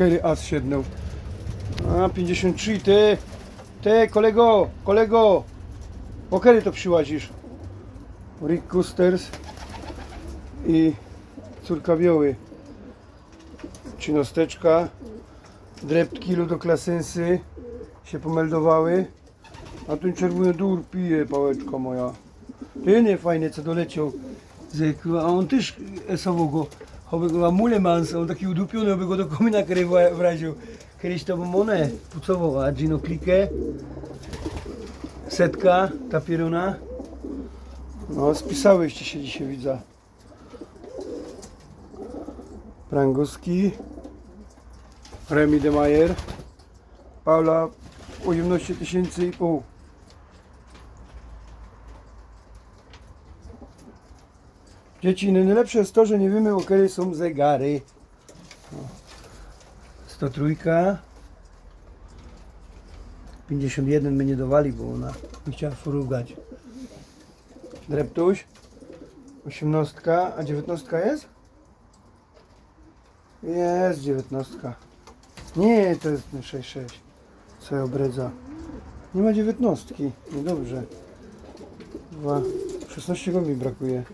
Kiedy as siednął? A, 53, ty, ty, kolego, kolego, o kiedy to przyłazisz? Rick Custers i córka Wioły. Czynosteczka, dreptki ludoklasensy się pomeldowały. A ten czerwony dur pije, pałeczka moja. Ty nie fajnie co doleciał. A on też esował go. Choby go mulemans, on taki udupiony, aby go do komina krywa wraził. Kiedyś to one pucował, a Gino klikę. Setka, ta pieruna. No, spisałyście się dzisiaj, widzę. Pranguski. Remi de Mayer. Paula, 18 tysięcy i pół. Dzieci, no najlepsze jest to, że nie wiemy, o kiedy są zegary. O. 103. 51 my nie dowali, bo ona nie chciała furugać. Dreptuś. 18, a 19 jest? Jest 19. Nie, to jest 66. Co ja obredza. Nie ma 19. Niedobrze. Dwa. 16 go mi brakuje.